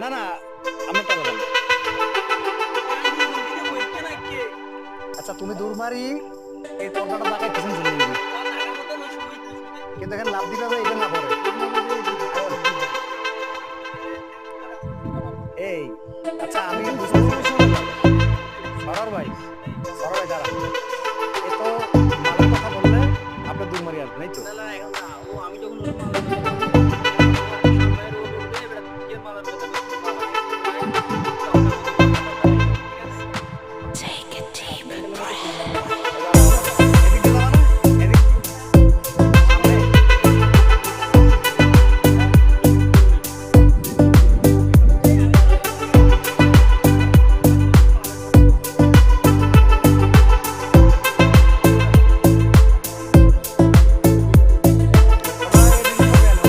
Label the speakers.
Speaker 1: না না আমি টাকা আচ্ছা তুমি দূর মারি, এই পর্দাটা বাঁকা পিছন চলে কিন্তু এখানে লাভ দিতে হবে এখানে না পড়ে এই আচ্ছা আমি সরর ভাই সরর ভাই, দাঁড়া। এ তো কথা বললে, আপনি দূর মারি আসবেন, এই তো।
Speaker 2: আমি যখন Thank you.